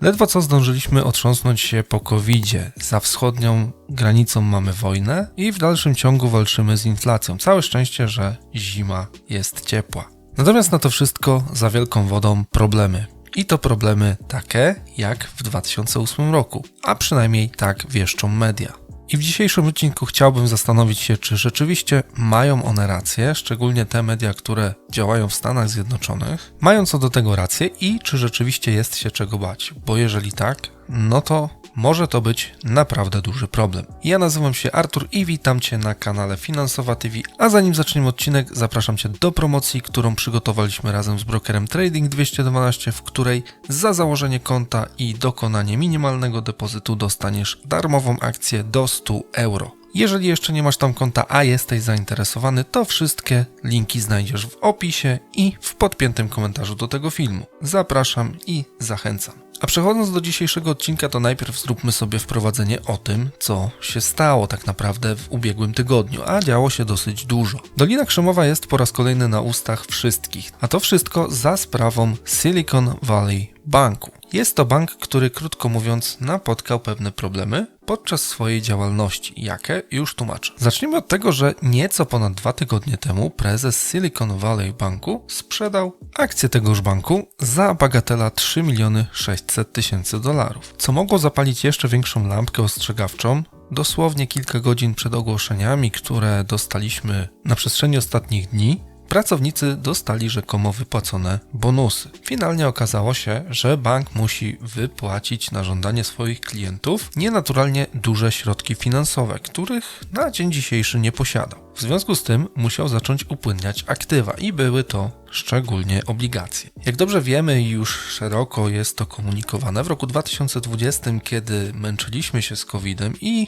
Ledwo co zdążyliśmy otrząsnąć się po covidzie. Za wschodnią granicą mamy wojnę i w dalszym ciągu walczymy z inflacją. Całe szczęście, że zima jest ciepła. Natomiast na to wszystko za wielką wodą problemy. I to problemy takie jak w 2008 roku, a przynajmniej tak wieszczą media. I w dzisiejszym odcinku chciałbym zastanowić się, czy rzeczywiście mają one rację, szczególnie te media, które działają w Stanach Zjednoczonych, mają co do tego rację i czy rzeczywiście jest się czego bać, bo jeżeli tak, no to może to być naprawdę duży problem. Ja nazywam się Artur i witam Cię na kanale Finansowa TV, a zanim zaczniemy odcinek, zapraszam Cię do promocji, którą przygotowaliśmy razem z brokerem Trading 212, w której za założenie konta i dokonanie minimalnego depozytu dostaniesz darmową akcję do 100 euro. Jeżeli jeszcze nie masz tam konta, a jesteś zainteresowany, to wszystkie linki znajdziesz w opisie i w podpiętym komentarzu do tego filmu. Zapraszam i zachęcam. A przechodząc do dzisiejszego odcinka, to najpierw zróbmy sobie wprowadzenie o tym, co się stało tak naprawdę w ubiegłym tygodniu, a działo się dosyć dużo. Dolina Krzemowa jest po raz kolejny na ustach wszystkich, a to wszystko za sprawą Silicon Valley Banku. Jest to bank, który krótko mówiąc napotkał pewne problemy podczas swojej działalności. Jakie? Już tłumaczę. Zacznijmy od tego, że nieco ponad dwa tygodnie temu prezes Silicon Valley Banku sprzedał akcje tegoż banku za bagatela 3 miliony 600 tysięcy dolarów, co mogło zapalić jeszcze większą lampkę ostrzegawczą dosłownie kilka godzin przed ogłoszeniami, które dostaliśmy na przestrzeni ostatnich dni, pracownicy dostali rzekomo wypłacone bonusy. Finalnie okazało się, że bank musi wypłacić na żądanie swoich klientów nienaturalnie duże środki finansowe, których na dzień dzisiejszy nie posiadał. W związku z tym musiał zacząć upłynniać aktywa i były to szczególnie obligacje. Jak dobrze wiemy już szeroko jest to komunikowane, w roku 2020, kiedy męczyliśmy się z COVID-em i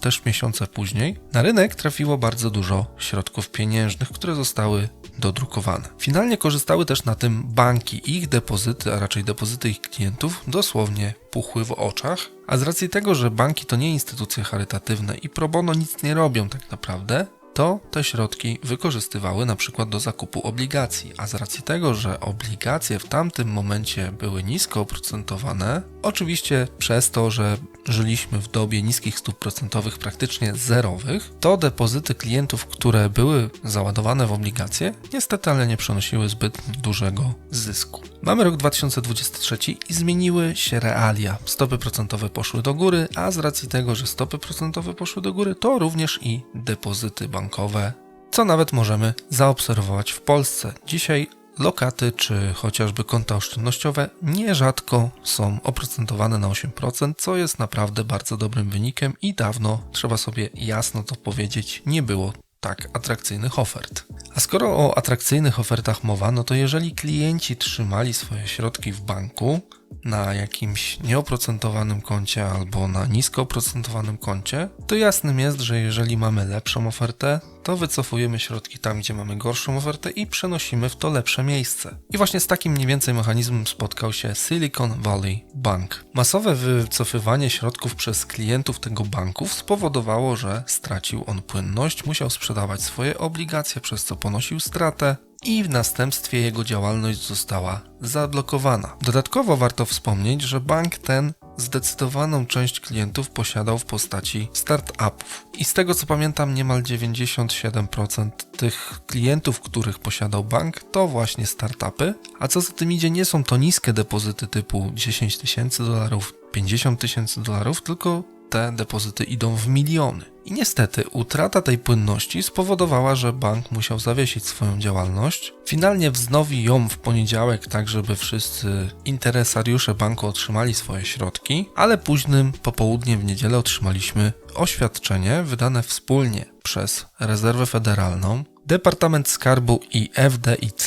też miesiące później, na rynek trafiło bardzo dużo środków pieniężnych, które zostały dodrukowane. Finalnie korzystały też na tym banki. Ich depozyty, a raczej depozyty ich klientów, dosłownie puchły w oczach. A z racji tego, że banki to nie instytucje charytatywne i pro bono nic nie robią tak naprawdę, to te środki wykorzystywały na przykład do zakupu obligacji, a z racji tego, że obligacje w tamtym momencie były nisko oprocentowane, oczywiście przez to, że żyliśmy w dobie niskich stóp procentowych praktycznie zerowych, to depozyty klientów, które były załadowane w obligacje, niestety ale nie przynosiły zbyt dużego zysku. Mamy rok 2023 i zmieniły się realia. Stopy procentowe poszły do góry, a z racji tego, że stopy procentowe poszły do góry, to również i depozyty bankowe, co nawet możemy zaobserwować w Polsce. Dzisiaj lokaty czy chociażby konta oszczędnościowe nierzadko są oprocentowane na 8%, co jest naprawdę bardzo dobrym wynikiem i dawno, trzeba sobie jasno to powiedzieć, nie było tak atrakcyjnych ofert. A skoro o atrakcyjnych ofertach mowa, no to jeżeli klienci trzymali swoje środki w banku na jakimś nieoprocentowanym koncie albo na nisko oprocentowanym koncie, to jasnym jest, że jeżeli mamy lepszą ofertę, to wycofujemy środki tam, gdzie mamy gorszą ofertę i przenosimy w to lepsze miejsce. I właśnie z takim mniej więcej mechanizmem spotkał się Silicon Valley Bank. Masowe wycofywanie środków przez klientów tego banku spowodowało, że stracił on płynność, musiał sprzedawać swoje obligacje, przez co ponosił stratę, i w następstwie jego działalność została zablokowana. Dodatkowo warto wspomnieć, że bank ten zdecydowaną część klientów posiadał w postaci startupów. I z tego co pamiętam, niemal 97% tych klientów, których posiadał bank, to właśnie startupy. A co za tym idzie, nie są to niskie depozyty typu 10 tysięcy dolarów, 50 tysięcy dolarów, tylko te depozyty idą w miliony. I niestety utrata tej płynności spowodowała, że bank musiał zawiesić swoją działalność. Finalnie wznowi ją w poniedziałek, tak żeby wszyscy interesariusze banku otrzymali swoje środki, ale późnym popołudniem w niedzielę otrzymaliśmy oświadczenie wydane wspólnie przez Rezerwę Federalną, Departament Skarbu i FDIC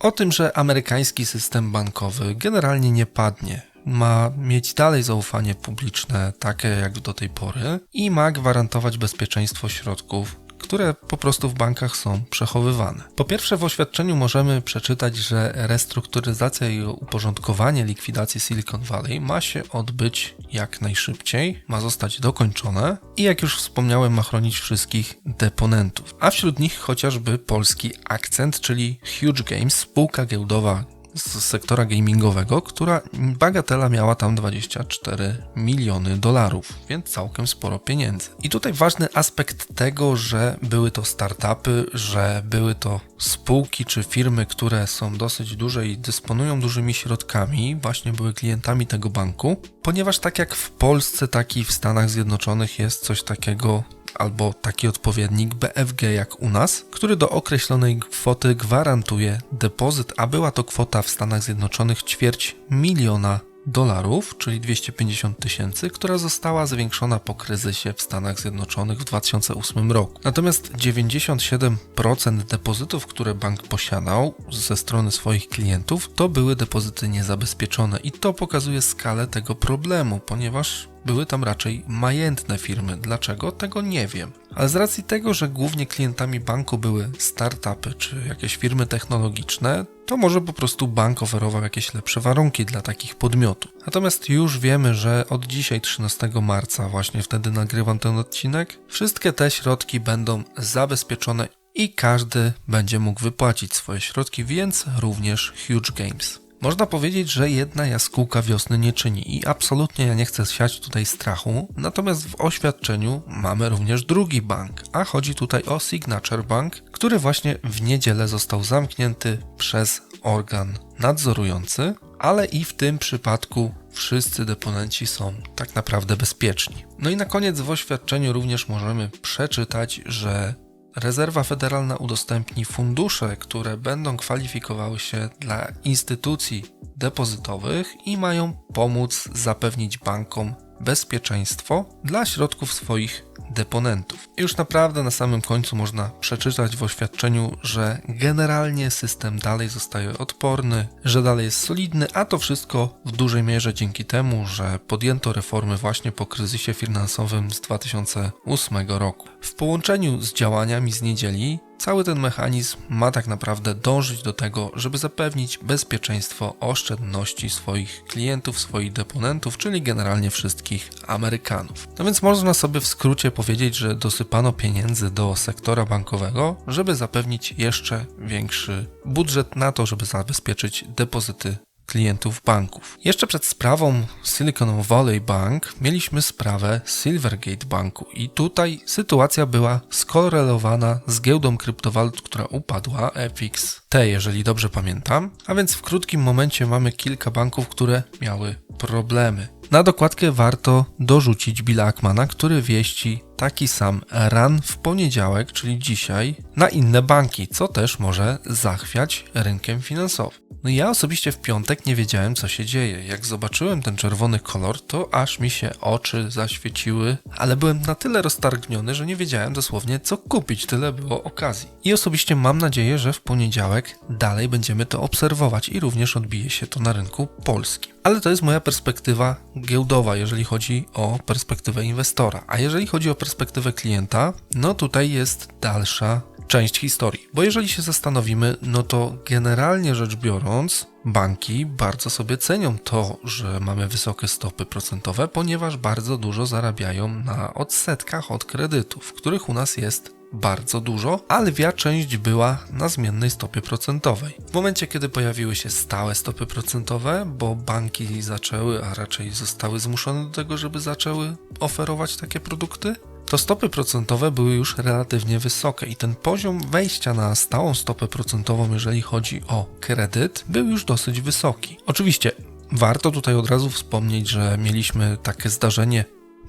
o tym, że amerykański system bankowy generalnie nie padnie ma mieć dalej zaufanie publiczne, takie jak do tej pory, i ma gwarantować bezpieczeństwo środków, które po prostu w bankach są przechowywane. Po pierwsze, w oświadczeniu możemy przeczytać, że restrukturyzacja i uporządkowanie likwidacji Silicon Valley ma się odbyć jak najszybciej, ma zostać dokończone i jak już wspomniałem, ma chronić wszystkich deponentów. A wśród nich chociażby polski akcent, czyli Huge Games, spółka giełdowa z sektora gamingowego, która bagatela miała tam 24 miliony dolarów, więc całkiem sporo pieniędzy. I tutaj ważny aspekt tego, że były to startupy, że były to spółki czy firmy, które są dosyć duże i dysponują dużymi środkami, właśnie były klientami tego banku, ponieważ tak jak w Polsce, tak i w Stanach Zjednoczonych jest coś takiego albo taki odpowiednik BFG jak u nas, który do określonej kwoty gwarantuje depozyt, a była to kwota w Stanach Zjednoczonych ćwierć miliona dolarów, czyli 250 tysięcy, która została zwiększona po kryzysie w Stanach Zjednoczonych w 2008 roku. Natomiast 97% depozytów, które bank posiadał ze strony swoich klientów, to były depozyty niezabezpieczone i to pokazuje skalę tego problemu, ponieważ były tam raczej majętne firmy. Dlaczego? Tego nie wiem. Ale z racji tego, że głównie klientami banku były startupy czy jakieś firmy technologiczne, to może po prostu bank oferował jakieś lepsze warunki dla takich podmiotów. Natomiast już wiemy, że od dzisiaj 13 marca, właśnie wtedy nagrywam ten odcinek, wszystkie te środki będą zabezpieczone i każdy będzie mógł wypłacić swoje środki, więc również Huge Games. Można powiedzieć, że jedna jaskółka wiosny nie czyni i absolutnie ja nie chcę siać tutaj strachu, natomiast w oświadczeniu mamy również drugi bank, a chodzi tutaj o Signature Bank, który właśnie w niedzielę został zamknięty przez organ nadzorujący, ale i w tym przypadku wszyscy deponenci są tak naprawdę bezpieczni. No i na koniec w oświadczeniu również możemy przeczytać, że Rezerwa Federalna udostępni fundusze, które będą kwalifikowały się dla instytucji depozytowych i mają pomóc zapewnić bankom bezpieczeństwo dla środków swoich deponentów. Już naprawdę na samym końcu można przeczytać w oświadczeniu, że generalnie system dalej zostaje odporny, że dalej jest solidny, a to wszystko w dużej mierze dzięki temu, że podjęto reformy właśnie po kryzysie finansowym z 2008 roku. W połączeniu z działaniami z niedzieli Cały ten mechanizm ma tak naprawdę dążyć do tego, żeby zapewnić bezpieczeństwo oszczędności swoich klientów, swoich deponentów, czyli generalnie wszystkich Amerykanów. No więc można sobie w skrócie powiedzieć, że dosypano pieniędzy do sektora bankowego, żeby zapewnić jeszcze większy budżet na to, żeby zabezpieczyć depozyty klientów banków. Jeszcze przed sprawą Silicon Valley Bank mieliśmy sprawę Silvergate Banku i tutaj sytuacja była skorelowana z giełdą kryptowalut, która upadła, FXT, jeżeli dobrze pamiętam. A więc w krótkim momencie mamy kilka banków, które miały problemy. Na dokładkę warto dorzucić Billa Ackmana, który wieści taki sam run w poniedziałek, czyli dzisiaj, na inne banki, co też może zachwiać rynkiem finansowym. No ja osobiście w piątek nie wiedziałem, co się dzieje. Jak zobaczyłem ten czerwony kolor, to aż mi się oczy zaświeciły, ale byłem na tyle roztargniony, że nie wiedziałem dosłownie, co kupić. Tyle było okazji. I osobiście mam nadzieję, że w poniedziałek dalej będziemy to obserwować i również odbije się to na rynku polskim. Ale to jest moja perspektywa giełdowa, jeżeli chodzi o perspektywę inwestora. A jeżeli chodzi o perspektywę klienta, no tutaj jest dalsza część historii. Bo jeżeli się zastanowimy, no to generalnie rzecz biorąc, banki bardzo sobie cenią to, że mamy wysokie stopy procentowe, ponieważ bardzo dużo zarabiają na odsetkach od kredytów, których u nas jest bardzo dużo, a lwia część była na zmiennej stopie procentowej. W momencie, kiedy pojawiły się stałe stopy procentowe, bo banki zaczęły, a raczej zostały zmuszone do tego, żeby zaczęły oferować takie produkty, to stopy procentowe były już relatywnie wysokie i ten poziom wejścia na stałą stopę procentową, jeżeli chodzi o kredyt, był już dosyć wysoki. Oczywiście warto tutaj od razu wspomnieć, że mieliśmy takie zdarzenie,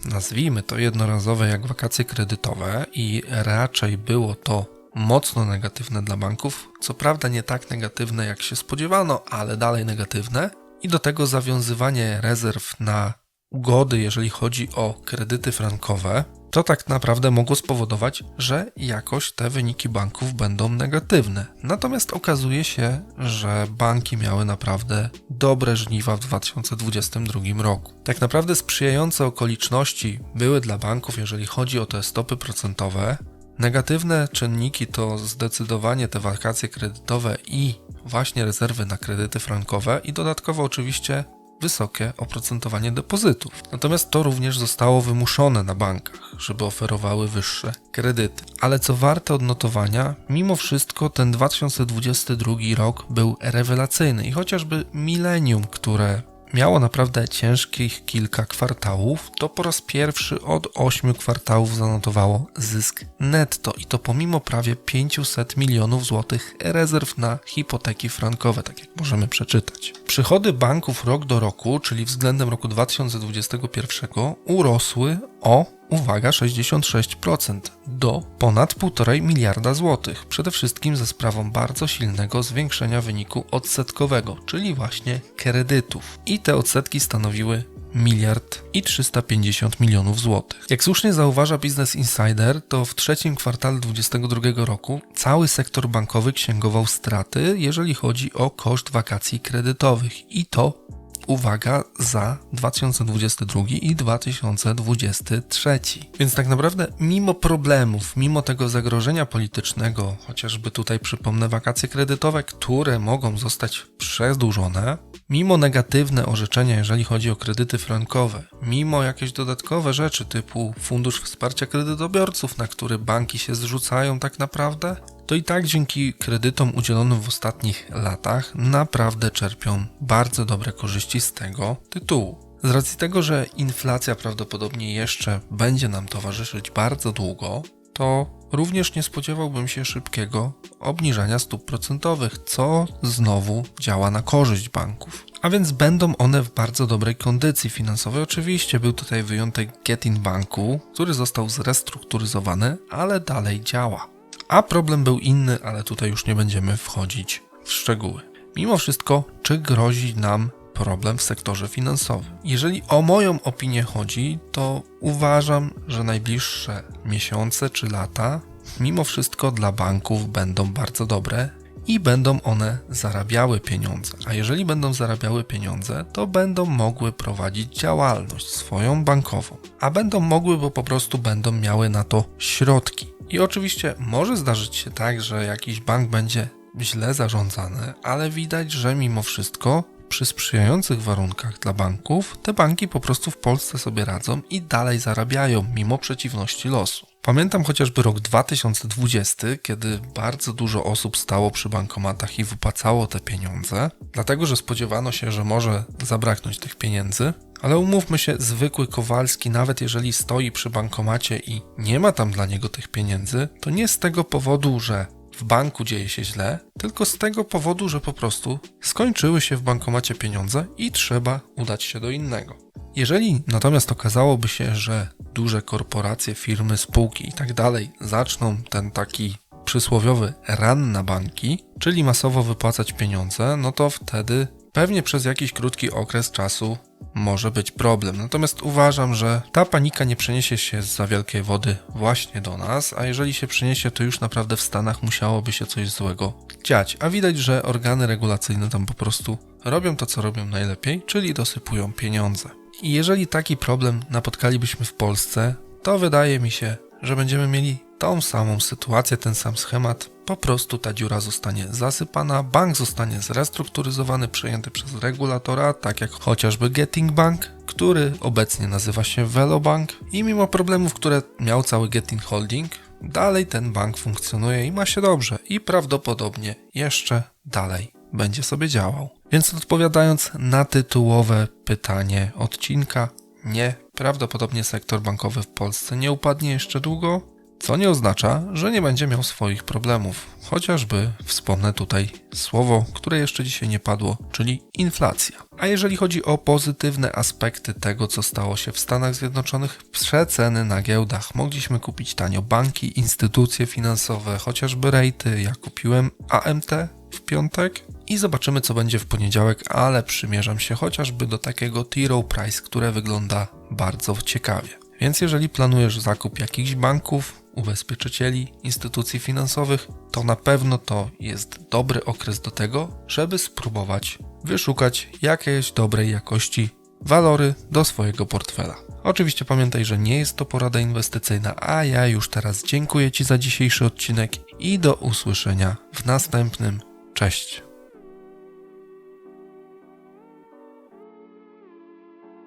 nazwijmy to jednorazowe, jak wakacje kredytowe, i raczej było to mocno negatywne dla banków. Co prawda nie tak negatywne, jak się spodziewano, ale dalej negatywne. I do tego zawiązywanie rezerw na ugody, jeżeli chodzi o kredyty frankowe, to tak naprawdę mogło spowodować, że jakoś te wyniki banków będą negatywne. Natomiast okazuje się, że banki miały naprawdę dobre żniwa w 2022 roku. Tak naprawdę sprzyjające okoliczności były dla banków, jeżeli chodzi o te stopy procentowe. Negatywne czynniki to zdecydowanie te wakacje kredytowe i właśnie rezerwy na kredyty frankowe i dodatkowo oczywiście wysokie oprocentowanie depozytów. Natomiast to również zostało wymuszone na bankach, żeby oferowały wyższe kredyty. Ale co warte odnotowania, mimo wszystko ten 2022 rok był rewelacyjny i chociażby milenium, które miało naprawdę ciężkich kilka kwartałów, to po raz pierwszy od 8 kwartałów zanotowało zysk netto i to pomimo prawie 500 milionów złotych rezerw na hipoteki frankowe, tak jak możemy przeczytać. Przychody banków rok do roku, czyli względem roku 2021, urosły o uwaga, 66% do ponad 1,5 miliarda złotych. Przede wszystkim ze sprawą bardzo silnego zwiększenia wyniku odsetkowego, czyli właśnie kredytów. I te odsetki stanowiły miliard i 350 milionów złotych. Jak słusznie zauważa Business Insider, to w trzecim kwartale 2022 roku cały sektor bankowy księgował straty, jeżeli chodzi o koszt wakacji kredytowych i to uwaga, za 2022 i 2023. Więc tak naprawdę, mimo problemów, mimo tego zagrożenia politycznego, chociażby tutaj przypomnę wakacje kredytowe, które mogą zostać przedłużone, mimo negatywne orzeczenia, jeżeli chodzi o kredyty frankowe, mimo jakieś dodatkowe rzeczy typu fundusz wsparcia kredytobiorców, na który banki się zrzucają tak naprawdę, to i tak dzięki kredytom udzielonym w ostatnich latach naprawdę czerpią bardzo dobre korzyści z tego tytułu. Z racji tego, że inflacja prawdopodobnie jeszcze będzie nam towarzyszyć bardzo długo, to również nie spodziewałbym się szybkiego obniżania stóp procentowych, co znowu działa na korzyść banków. A więc będą one w bardzo dobrej kondycji finansowej. Oczywiście był tutaj wyjątek Getin Banku, który został zrestrukturyzowany, ale dalej działa. A problem był inny, ale tutaj już nie będziemy wchodzić w szczegóły. Mimo wszystko, czy grozi nam problem w sektorze finansowym? Jeżeli o moją opinię chodzi, to uważam, że najbliższe miesiące czy lata mimo wszystko dla banków będą bardzo dobre i będą one zarabiały pieniądze. A jeżeli będą zarabiały pieniądze, to będą mogły prowadzić działalność swoją bankową. A będą mogły, bo po prostu będą miały na to środki. I oczywiście może zdarzyć się tak, że jakiś bank będzie źle zarządzany, ale widać, że mimo wszystko przy sprzyjających warunkach dla banków te banki po prostu w Polsce sobie radzą i dalej zarabiają mimo przeciwności losu. Pamiętam chociażby rok 2020, kiedy bardzo dużo osób stało przy bankomatach i wypłacało te pieniądze, dlatego że spodziewano się, że może zabraknąć tych pieniędzy, ale umówmy się, zwykły Kowalski, nawet jeżeli stoi przy bankomacie i nie ma tam dla niego tych pieniędzy, to nie z tego powodu, że w banku dzieje się źle, tylko z tego powodu, że po prostu skończyły się w bankomacie pieniądze i trzeba udać się do innego. Jeżeli natomiast okazałoby się, że duże korporacje, firmy, spółki i tak zaczną ten taki przysłowiowy ran na banki, czyli masowo wypłacać pieniądze, no to wtedy pewnie przez jakiś krótki okres czasu może być problem. Natomiast uważam, że ta panika nie przeniesie się z za wielkiej wody właśnie do nas, a jeżeli się przeniesie, to już naprawdę w Stanach musiałoby się coś złego dziać. A widać, że organy regulacyjne tam po prostu robią to, co robią najlepiej, czyli dosypują pieniądze. I jeżeli taki problem napotkalibyśmy w Polsce, to wydaje mi się, że będziemy mieli tą samą sytuację, ten sam schemat. Po prostu ta dziura zostanie zasypana, bank zostanie zrestrukturyzowany, przejęty przez regulatora, tak jak chociażby Getting Bank, który obecnie nazywa się Velobank i mimo problemów, które miał cały Getting Holding, dalej ten bank funkcjonuje i ma się dobrze i prawdopodobnie jeszcze dalej będzie sobie działał. Więc odpowiadając na tytułowe pytanie odcinka, nie, prawdopodobnie sektor bankowy w Polsce nie upadnie jeszcze długo, co nie oznacza, że nie będzie miał swoich problemów. Chociażby wspomnę tutaj słowo, które jeszcze dzisiaj nie padło, czyli inflacja. A jeżeli chodzi o pozytywne aspekty tego, co stało się w Stanach Zjednoczonych, przeceny na giełdach mogliśmy kupić tanio banki, instytucje finansowe, chociażby rejty. Ja kupiłem AMT w piątek i zobaczymy, co będzie w poniedziałek, ale przymierzam się chociażby do takiego T. Rowe Price, które wygląda bardzo ciekawie. Więc jeżeli planujesz zakup jakichś banków, ubezpieczycieli, instytucji finansowych, to na pewno to jest dobry okres do tego, żeby spróbować wyszukać jakieś dobrej jakości walory do swojego portfela. Oczywiście pamiętaj, że nie jest to porada inwestycyjna, a ja już teraz dziękuję Ci za dzisiejszy odcinek i do usłyszenia w następnym. Cześć!